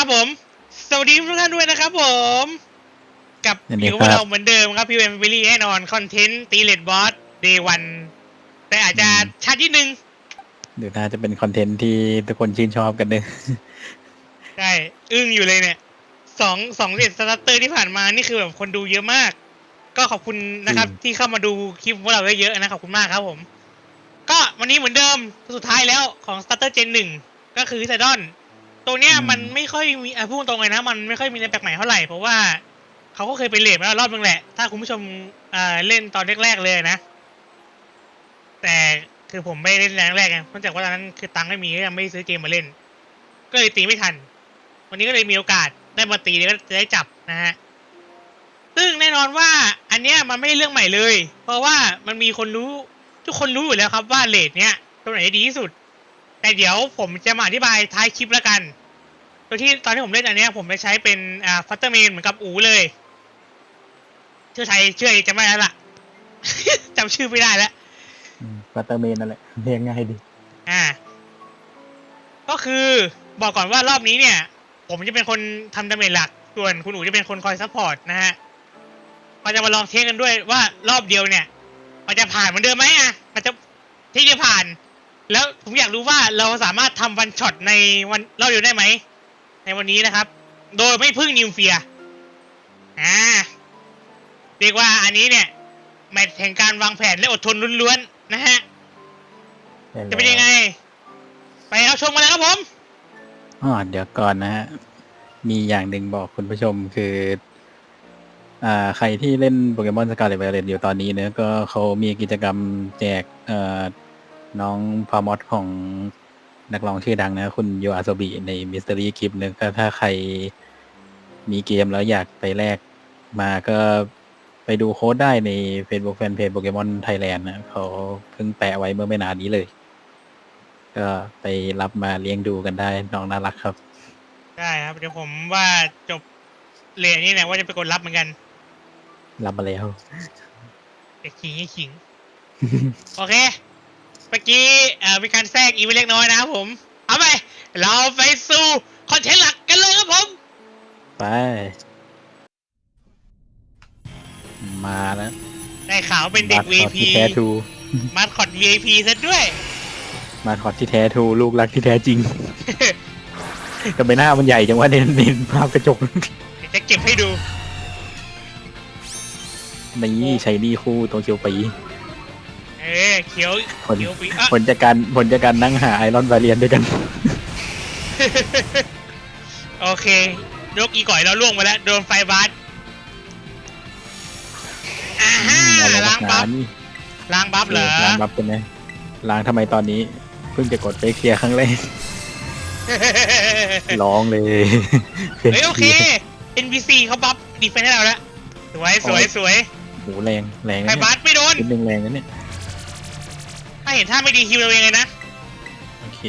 ครับผม สวัสดีทุกท่านด้วยนะครับผม กับสวัสอดียู่ครักับบเราเหมือนเดิมครับพี่เวมบิลลี่แน่นอนคอนเทนต์ตีเลดบอสเดย์วัน แต่อาจจะช้านิดนึงเดี๋ยวน่าจะเป็นคอนเทนต์ที่ทุกคนชื่นชอบกันเนอะใช่อึ้งอยู่เลยเนี่ยสองสองเดทสตาร์เตอร์ที่ผ่านมานี่คือแบบคนดูเยอะมาก ก็ขอบคุณนะครับ ที่เข้ามาดูคลิปพวกเราเยอะๆนะขอบคุณมากครับผม ก็วันนี้เหมือนเดิมสุดท้ายแล้วของ Starter Gen 1ก็คือไซดอน ตัวเนี้ยมันไม่ค่อยมีอะพูดตรงเลยนะมันไม่ค่อยมีอะไรแปลกใหม่เท่าไหร่เพราะว่าเขาก็เคยไปเลทมาแล้วรอบนึงแหละ ถ้าคุณผู้ชมอ่าเล่นตอนแรกๆเลยนะ แต่คือผมไม่ได้เล่นแรงแรกไงเนื่องจากว่าตอนนั้นคือตังค์ไม่มีก็ยังไม่ได้ซื้อเกมมาเล่น ก็เลยตีไม่ทัน วันนี้ก็เลยมีโอกาสได้มาตีแล้วก็จะได้จับนะฮะ ซึ่งแน่นอนว่าอันเนี้ยมันไม่ใช่เรื่องใหม่เลย เพราะว่ามันมีคนรู้ทุกคนรู้อยู่แล้วครับว่าเลทเนี้ยตัวไหนดีที่สุด แต่เดี๋ยวผมจะมาอธิบายท้ายคลิปแล้วกัน โดยที่ตอนที่ผมเล่นอันเนี้ยผมจะใช้เป็นอ่าฟัตเตอร์เมนเหมือนกับอูเลยชื่อไทยชื่ออะไรจำไม่ได้แล้วล่ะจำชื่อไม่ได้แล้วฟัตเตอร์เมนนั่นแหละเรียกง่ายดี อ่า ก็คือบอกก่อนว่ารอบนี้เนี่ย ผมจะเป็นคนทำดาเมจหลัก ส่วนคุณอู๋จะเป็นคนคอยซัพพอร์ตนะฮะเราจะมาลองเทสกันด้วยว่ารอบเดียวเนี่ย มันจะผ่านเหมือนเดิมไหมอะ มันจะที่จะผ่าน แล้วผมอยากรู้ว่าเราสามารถทำวันช็อตในวันรอบเดียวได้ไหม ในวันนี้นะครับ โดยไม่พึ่งนิวเฟียร์อ่าเรียกว่าอันนี้เนี่ยแมตช์แห่งการวางแผนและอดทนล้วนๆนะฮะ จะเป็นยังไง ไปเอาชมกันเลยครับผมอ๋อเดี๋ยวก่อนนะฮะ มีอย่างหนึ่งบอกคุณผู้ชมคืออ่าใครที่เล่นโปเกมอนสกาเลตไวเลตอยู่ตอนนี้เนอะก็เขามีกิจกรรมแจกเอ่อ น้องพามอสของนักร้องชื่อดังนะ คุณโยอาโซบิในมิส t ต r รี่คลิปนึงก็ถ้าใครมีเกมแล้วอยากไปแลกมาก็ไปดูโค้ดได้ใน Facebook Fanpage โปเกมอนไทยแลนด์นะเขาเพิ่งแปะไว้เมื่อไม่นานนี้เลย ก็ไปรับมาเลี้ยงดูกันได้น้องน่ารักครับ ได้ครับ เดี๋ยวผมว่าจบเรียนนี่แหละว่าจะไปกดรับเหมือนกัน รับมาแล้วเด็กขิงไอ้ขิง โอเค เมื่อกี้เอ่อมีการแทรกอีเวนต์เล็กน้อยนะครับผม เอาไป เราไปสู่คอนเทนต์หลักกันเลยครับผม ไป มาแล้วได้ข่าวเป็นเด็กมาคอร์ด VIP ที่แท้ทูมาคอด VIP ซะด้วย มาคอร์ดที่แท้ทูลูกรักที่แท้จริงแต่ใบหน้ามันใหญ่จังว่าเน้นเน้นภาพกระจกเดี๋ยวจะเก็บให้ดูนี่ใช้นี่คู่ตัวเคียวปี เออเขียวผลเขียวปีอะผลจากการผลจากการนั่งหาไอรอนวาเลียนด้วยกัน โอเคยกอีก่อยเราล่วงไปแล้ว โดนไฟบาสอ่าฮะอะไรนัล้ากงหบันาฟนี่ล้างบัฟเหรอ ล้างบัฟเป็นไงล้างทำไมตอนนี้ เพิ่งจะกดไปเคลียร์ครั้งแรก ร้องเลยเฮ้ยโอเค NPC เขาบัฟดีเฟนให้เราแล้ว สวยสวยสวยโหแรงแรงไฟนะบาเนี่ยสไม่โดนนิดนึงแรงนะเนี่ย ถ้าเห็นท่าไม่ดีฮิวเราเองเลยนะโอเค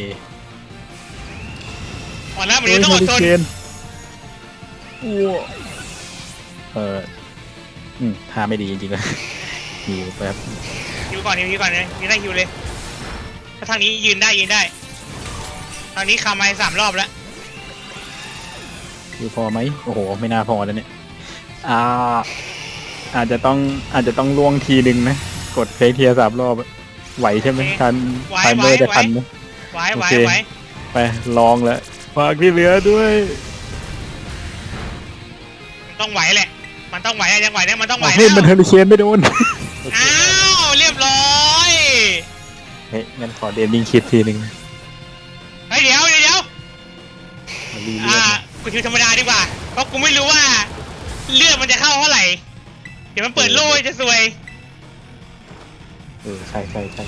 หมดแล้ววันนี้ต้องอดทนเฮ้ย Hurricane อ้วเอออืมท่าไม่ดีจริงๆเลยหิวแบบฮิวก่อนฮิวฮิวก่อนเลยฮิวได้ฮิวเลยถ้าทางนี้ยืนได้ยืนได้ตอนนี้คาไมสามรอบแล้วหิวพอไหมโอ้โห ไม่น่าพอแล้วเนี่ยอ่าอาจจะต้องอาจจะต้องล่วงทีหนึ่งนะ กดเฟกเทียร์สามรอบ ไหวใช่ไหมทันไทเมอร์จะทันไหม ไหวไหวโอเค ไหวไปลองแล้วฝากที่เหลือด้วยมันต้องไหวแหละ มันต้องไหวอะยังไหวเนี่ยมันต้องไหวเฮ้แล้ยวมันเฮอริเคนไม่โดนอ้าวเรียบร้อยเฮ้ยงั้นขอเดนนิ่งคิดทีหนึ่งเฮ้ยเดี๋ยวเดี๋ยวเดี๋ยวมารีเลือ่าอดกูคิวธรรมดาดีกว่าเพราะกูไม่รู้ว่า เลือดมันจะเข้าเท่าไหร่เดี๋ยวมันเปิดโล่จะซวย เออใช่ใช่ใช่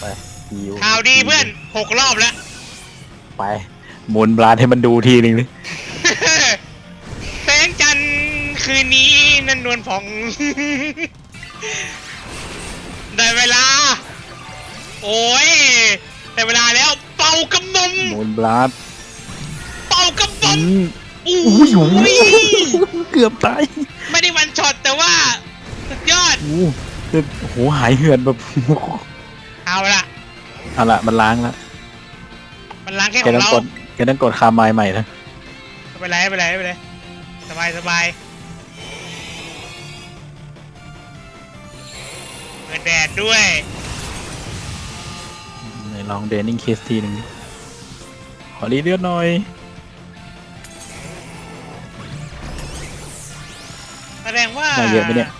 ไปฮิวข่าวดีเพื่อนหกรอบแล้ว ไปหมุนบลาดให้มันดูทีหนึ่งเลยแสงจันทร์คืนนี้นันนวลผ่อง ได้เวลา โอ้ยได้เวลาแล้ว เป่ากำมมหมุนบลาดเป่ากำมอืมมอู้อุ้ยโอ้โหยเกือบตายไม่ได้วันช็อตแต่ว่า สุดยอดโอ้ โหแต่โอ้โหหายเหือดแบบ เอาละเอาละมันล้างแล้วมันล้างแค่ขแค่องต้องเรากดก็ต้องกดคาไมล์ใหม่นะไม่เป็นไรไม่เป็นไรไม่เป็นไรสบายสบายเปิดแดดด้วย ไหนลองเดนนิ่งเคสทีหนึ่งดิขอรีเลือดหน่อยแสดงว่า ได้เยอะไหมเนี่ย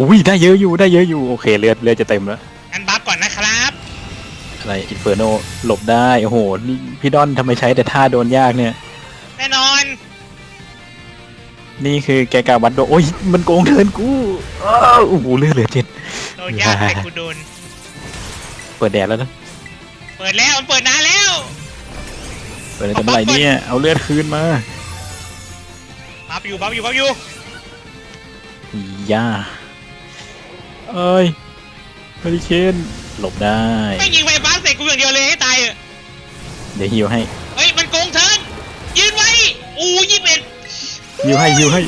อุ้ยได้เยอะอยู่ได้เยอะอยู่โอเคเลือดเลือดจะเต็มแล้วงั้นบัฟก่อนนะครับอะไรอินเฟอร์โนหลบได้โอ้โหพี่ดอนทำไมใช้แต่ท่าโดนยากเนี่ย แน่นอน นี่คือแกกาวัดโดโอ้ยมันโกงเทิร์นกูอ้าวโอ้โหเลือดเหลือเจ็ดโดนยากแต่กูโดน เปิดแดดแล้วนะ เปิดแล้วมันเปิดนานแล้ว เปิดแต่เมื่อไหร่เนี่ยเอาเลือดคืนมาบัฟอยู่บัฟอยู่บัฟอยู่ย่า เอ้ยเฮอริเคนหลบได้ ไม่ยิงไฟฟ้าใส่กูอย่างเดียวเลยให้ตายเถอะเดี๋ยวฮิวให้เฮ้ยมันโกงเทิร์นยืนไว้อู้ยี่สิบเอ็ดฮิวให้ฮิวให้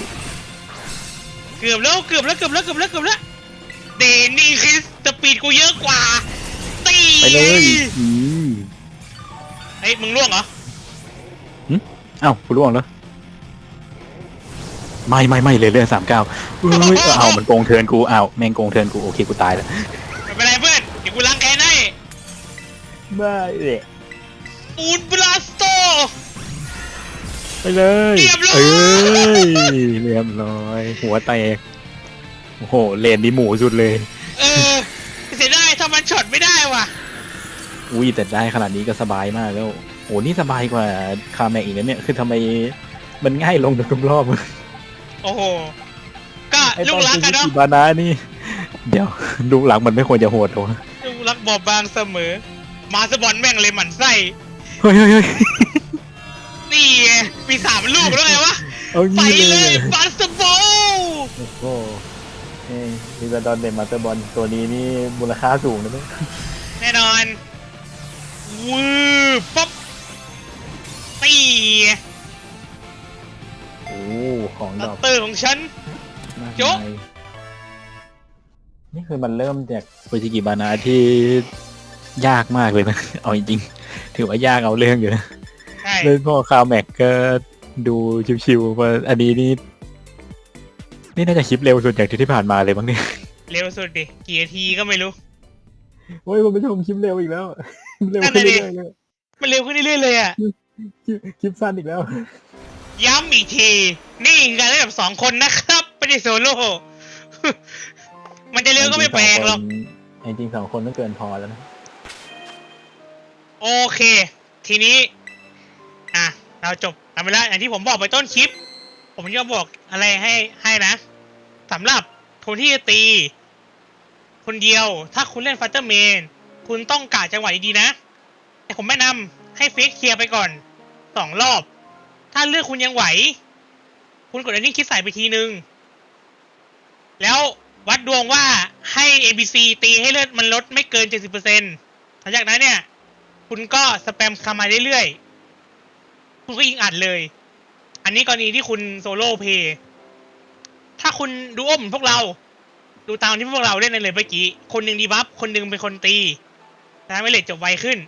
เกือบแล้วเกือบแล้วเกือบแล้วเกือบแล้วเกือบแล้วเดนี่คือสปีดกูเยอะกว่าตีไปเลยอืมเฮ้ยมึงล่วงเหรอเอ้าคุณล่วงแล้ว ไม่ไม่ไม่เลยเลือดสามเก้าเฮ้ยเอามันโกงเทิร์นกูเอาแม่งโกงเทิร์นกูโอเคกูตายแล้วไม่เป็นไรเพื่อนเดี๋ยวกูล้างแค้นให้ไม่เลยปูนบลาสโตไปเลยเรียบร้อยเอ้ยเรียบร้อย หัวแตกโอ้โหเลนนี้หมูสุดเลย เออเสียดายถ้ามันช็อตไม่ได้ว่ะอุ้ยแต่ได้ขนาดนี้ก็สบายมากแล้วโอ้นี่สบายกว่าคาแมกอีกนะเนี่ยคือทำไมมันง่ายลงทุกรอบ โอ้โห ก็ไอ้ลูตกอนรักเป็นกันวิเนาะกิบานานี่ เดี๋ยวลูกหลังมันไม่ควรจะโหดหรอลูกรักบอบบางเสมอ มาสบอลแม่งเลยหมั่นไส้ เฮ้ยเฮ้ยเฮ้ยนี่ไงมีสามลูกแล้วไงวะ เอาไปงี้เลเลยยบาสบอลโอ้โหเอ้ยลิซาดอนเดนมาสเตอร์บอลตัวนี้นี่มูลค่าสูงนะเนี่ยแน่นอนวืบป๊อปตีไงโอ้ ของดตัอตกเตอร์ของฉัน มากโจ๊ะ มายนี่คือมันเริ่มจากโปรจิกิบานาที่ยากมากเลยนะ เอาจริงๆถือว่ายากเอาเรื่องอยู่นะใช่เล่นพ่อคาวแม็กก็ดูชิวๆว่าอันนี้นี่นี่น่าจะคลิปเร็วสุดจากที่ที่ผ่านมาเลยมั้งเนี่ยเร็วสุดดิกี่นาทีก็ไม่รู้ โอ้ยคุณผู้ชมคลิปเร็วอีกแล้ว เร็วนั่นขึ้นน่ะดิเรื่อยๆเลยมันเร็วขึ้นเรื่อยๆเลยอะ คลิปคลิปสั้นอีกแล้ว ย้ำอีกที นี่คือการเล่นแบบสองคนนะครับไม่ได้โซโล่มันจะเร็วก็ไม่แปลกหรอกจริงๆสองคนต้องเกินพอแล้วนะ โอเค ทีนี้ อะ เราจบกันไปแล้วอย่างที่ผมบอกไปต้นคลิป ผมจะบอกอะไรให้ให้นะสำหรับคนที่จะตี คนเดียว ถ้าคุณเล่นฟัตเตอร์เมน คุณต้องกะจังหวะดีๆนะ แต่ผมแนะนำให้เฟกเคลียร์ไปก่อนสองรอบ ถ้าเลือกคุณยังไหว คุณกดอันนี้คิดใส่ไปทีนึง แล้ววัดดวงว่าให้ ABC ตีให้เลือดมันลดไม่เกิน 70%หลังจากนั้นเนี่ย คุณก็สแปมคำมาเรื่อยๆ คุณก็ยิงอัดเลย อันนี้กรณีที่คุณโซโล่เพย์ถ้าคุณดูอ้มพวกเรา ดูตามที่พวกเราเล่นในเลยเมื่อกี้ คนหนึ่งดีบัฟ คนหนึ่งเป็นคนตีทำให้เลทจบไวขึ้น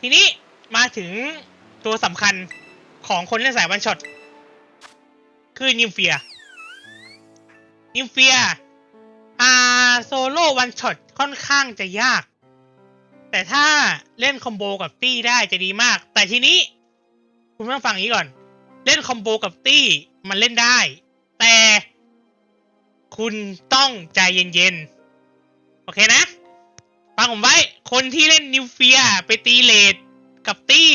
ทีนี้มาถึงตัวสำคัญ ของคนเล่นสายวันช็อตคือนิมเฟีย นิมเฟีย อ่าโซโล่วันช็อตค่อนข้างจะยาก แต่ถ้าเล่นคอมโบกับตี้ได้จะดีมาก แต่ทีนี้ คุณต้องฟังอย่างนี้ก่อน เล่นคอมโบกับตี้มันเล่นได้ แต่คุณต้องใจเย็นๆ โอเคนะ ฟังผมไว้ คนที่เล่นนิวเฟียไปตีเลดกับตี้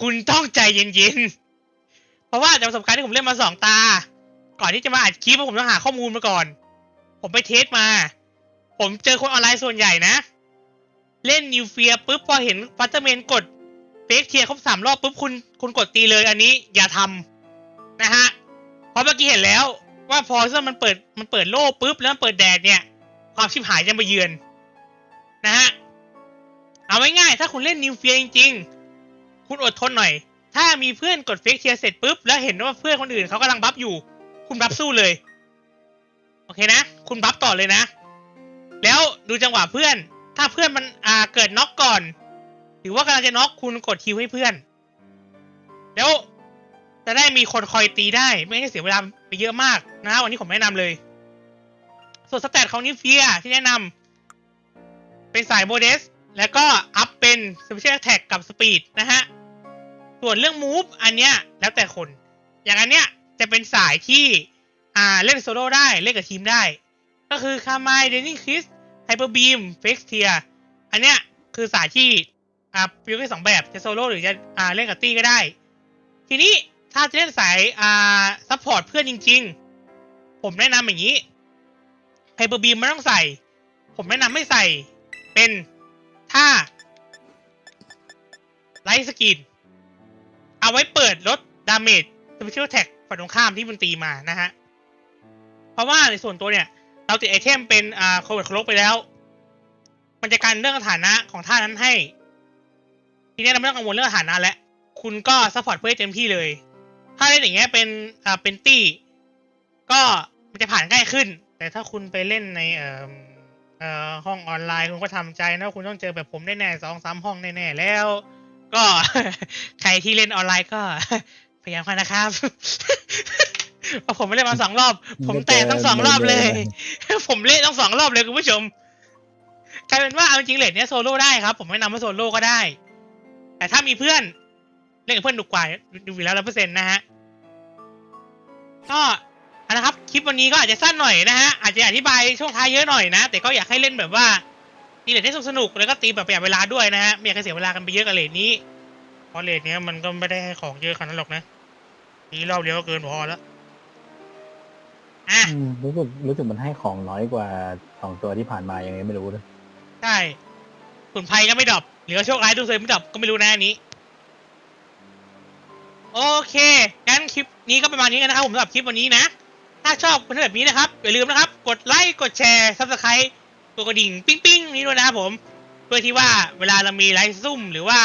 คุณต้องใจเย็นๆ เพราะว่าจากประสบการณ์ที่ผมเล่นมาสองตา ก่อนที่จะมาอัดคลิปผมต้องหาข้อมูลมาก่อน ผมไปเทสมา ผมเจอคนออนไลน์ส่วนใหญ่นะ เล่นนิวเฟียปุ๊บพอเห็นฟัตเตอร์เมนกดเฟกเทียร์ครบสามรอบปุ๊บคุณคุณกดตีเลยอันนี้อย่าทำนะฮะ เพราะเมื่อกี้เห็นแล้วว่าพอเซอร์มันเปิดมันเปิดโล่ปุ๊บแล้วมันเปิดแดดเนี่ย ความชิบหายจะมาเยือน นะฮะ เอาไว้ง่ายถ้าคุณเล่นนิวเฟียจริงๆ คุณอดทนหน่อย ถ้ามีเพื่อนกดเฟกเทียร์เสร็จปุ๊บแล้วเห็นว่าเพื่อนคนอื่นเขากำลังบัฟอยู่ คุณบัฟสู้เลย โอเคนะ คุณบัฟต่อเลยนะ แล้วดูจังหวะเพื่อน ถ้าเพื่อนมันอ่าเกิดน็อกก่อน หรือว่ากำลังจะน็อกคุณกดฮิวให้เพื่อน แล้วจะได้มีคนคอยตีได้ ไม่ให้เสียเวลาไปเยอะมากนะ วันนี้ผมแนะนำเลย ส่วนสเตตของนิเฟียที่แนะนำเป็นสายโมเดส แล้วก็อัพเป็นสเปเชียลแท็กกับสปีดนะฮะ ส่วนเรื่องมูฟอันเนี้ยแล้วแต่คน อย่างอันเนี้ยจะเป็นสายที่อ่าเล่นโซโล่ได้เล่นกับทีมได้ ก็คือคาไมเดนนี่คิสไฮเปอร์บีมเฟกเทียอันเนี้ยคือสายที่อ่าฟิวได้สองแบบจะโซโล่หรือจะอ่าเล่นกับตี้ก็ได้ ทีนี้ถ้าจะเล่นสายอ่าซัพพอร์ตเพื่อนจริง ๆ ผมแนะนำอย่างนี้ไฮเปอร์บีมไม่ต้องใส่ ผมแนะนำไม่ใส่เป็นถ้าไลท์สกิน ไว้เปิดลดดาเมจสเปเชียลแท็กฝั่งตรงข้ามที่มันตีมานะฮะ เพราะว่าในส่วนตัวเนี่ย เราติดไอเทมเป็นอ่าโควิดครบไปแล้ว มันจะการเรื่องสถานะของท่านั้นให้ ทีนี้เราไม่ต้องกังวลเรื่องสถานะแล้วคุณก็ซัพพอร์ตเพื่อเต็มที่เลย ถ้าเล่นอย่างเงี้ยเป็นอ่าเป็นตี้ก็มันจะผ่านง่ายขึ้น แต่ถ้าคุณไปเล่นในเอ่อเอ่อห้องออนไลน์คุณก็ทำใจนะคุณต้องเจอแบบผมแน่ๆสองสามห้องแน่ๆแล้ว ก็ใครที่เล่นออนไลน์ก็พยายามกันนะครับเพราะผมไม่เล่นมาสองรอบ ผมแตกทั้งสองรอบเลย ผมเล่นทั้งสองรอบเลยคุณผู้ชมกลายเป็นว่าเอาจริงๆเลทเนี้ยโซโล่ได้ครับ ผมแนะนำว่าโซโล่ก็ได้ แต่ถ้ามีเพื่อนเล่นกับเพื่อนดุกว่าดูอยู่แล้วร้อยเปอร์เซ็นต์นะฮะก็เอาละครับ คลิปวันนี้ก็อาจจะสั้นหน่อยนะฮะอาจจะอธิบายช่วงท้ายเยอะหน่อยนะ แต่ก็อยากให้เล่นแบบว่า ตีเลทให้สนุกๆแล้วก็ตีแบบประหยัดเวลาด้วยนะฮะไม่อยากให้เสียเวลากันไปเยอะกับเลทนี้เพราะเลทเนี้ยมันก็ไม่ได้ให้ของเยอะขนาดนั้นหรอกนะตีรอบเดียวก็เกินพอแล้วอะ อืมรู้สึกรู้สึกมันให้ของน้อยกว่าสองตัวที่ผ่านมายังไงไม่รู้เลยใช่ผลภัยก็ไม่ดรอปหรือว่าโชคร้ายดูเคยไม่ดรอปก็ไม่รู้นะอันนี้ โอเค งั้นคลิปนี้ก็ประมาณนี้กันนะครับผมสำหรับคลิปวันนี้นะ ถ้าชอบคอนเทนต์แบบนี้นะครับ อย่าลืมนะครับ กดไลค์ กดแชร์ซับสไครต์ ตัวกระดิ่งปิ้งปิ้งๆนี้ด้วยนะครับผม เพื่อที่ว่าเวลาเรามีไลฟ์ซุ่มหรือว่า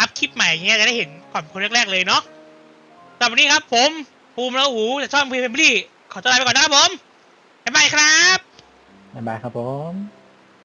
อัพคลิปใหม่เงี้ยจะได้เห็นก่อนคนแรกๆเลยเนาะสำหรับวันนี้ครับผมภูมิและอูจากช่องพีเพมลี่ขอตัวลาไปก่อนนะครับผมบ๊ายบายครับบ๊ายบายครับผม